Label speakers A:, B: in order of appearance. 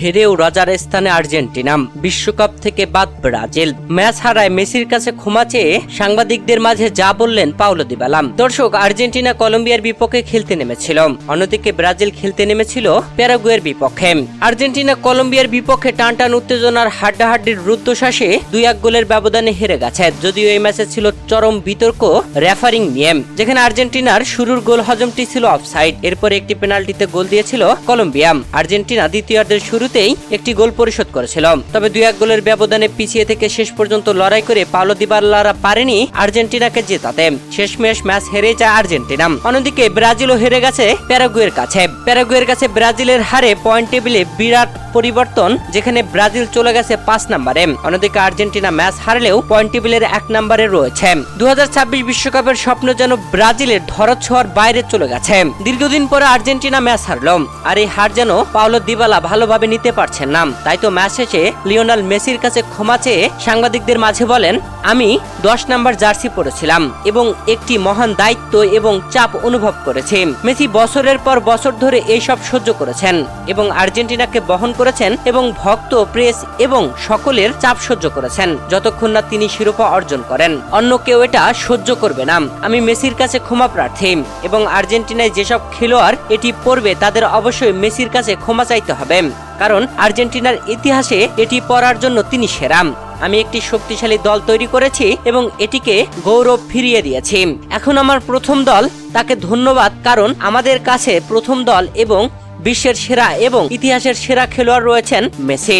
A: হেরেও রাজার স্থানে আর্জেন্টিনা, বিশ্বকাপ থেকে বাদ ব্রাজিল। ম্যাচ হারায় মেসির কাছে ক্ষমা চেয়ে সাংবাদিকদের মাঝে যা বললেন পাওলো দিবালাম দর্শক, আর্জেন্টিনা কলম্বিয়ার বিপক্ষে খেলতে নেমেছিল। অন্যদিকে ব্রাজিল খেলতে নেমেছিল প্যারাগুয়ের বিপক্ষে। আর্জেন্টিনা কলম্বিয়ার বিপক্ষে টান টান উত্তেজনার হাড্ডাহাড্ডির রুদ্ধশ্বাসে দুই এক গোলের ব্যবধানে হেরে গেছে। যদিও এই ম্যাচে ছিল চরম বিতর্ক রেফারিং নিয়ে, যেখানে আর্জেন্টিনার শুরুর গোল হজমটি ছিল অফসাইড। এরপরে একটি পেনাল্টিতে গোল দিয়েছিল কলম্বিয়া। আর্জেন্টিনা দ্বিতীয়ার্ধের শুরুতেই একটি গোল পরিশোধ করেছিল তবে দুই এক গোলের ব্যবধানে পিছিয়ে থেকে শেষ পর্যন্ত লড়াই করে পাওলো দিবাল্লারা পারেনি আর্জেন্টিনাকে জেতাতে। শেষমেশ ম্যাচ হেরে যায় আর্জেন্টিনা। অন্যদিকে ব্রাজিলও হেরে গেছে প্যারাগুয়ের কাছে। প্যারাগুয়ের কাছে ব্রাজিলের হারে পয়েন্ট টেবিলে বিরাট পরিবর্তন, যেখানে ব্রাজিল চলে গেছে পাঁচ নম্বরে। অন্যদিকে আর্জেন্টিনা ম্যাচ হারলেও পয়েন্ট টেবিলের এক নম্বরে রয়েছে। দু বিশ্বকাপের স্বপ্ন যেন ব্রাজিলের ধরত ছোঁয়ার বাইরে চলে গেছে। দীর্ঘদিন পরে আর্জেন্টিনা ম্যাচ হারলো, আর এই হার যেন পাওলো দিবালা ভালোভাবে নিতে পারছেন না। তাই তো ম্যাচ শেষে লিওনাল মেসির কাছে ক্ষমা চেয়ে সাংবাদিকদের মাঝে বলেন, আমি দশ নাম্বার জার্সি পরেছিলাম এবং একটি মহান দায়িত্ব এবং চাপ অনুভব করেছি। মেসি বছরের পর বছর ধরে এইসব সহ্য করেছেন এবং আর্জেন্টিনাকে বহন করেছেন এবং ভক্ত, প্রেস এবং সকলের চাপ সহ্য করেছেন। যতক্ষণ না তিনি শিরোপা অর্জন করেন। অন্য কেউ এটা সহ্য করবে না। আমি মেসির কাছে ক্ষমা প্রার্থী এবং আর্জেন্টিনায় যেসব খেলোয়াড় এটি পড়বে, তাদের অবশ্যই মেসির কাছে ক্ষমা চাইতে হবে। কারণ আর্জেন্টিনার ইতিহাসে এটি পড়ার জন্য তিনি সেরাম আমি একটি শক্তিশালী দল তৈরি করেছি এবং এটিকে গৌরব ফিরিয়ে দিয়েছি। এখন আমার প্রথম দল, তাকে ধন্যবাদ, কারণ আমাদের কাছে প্রথম দল এবং বিশ্বের সেরা এবং ইতিহাসের সেরা খেলোয়াড় রয়েছেন মেসি।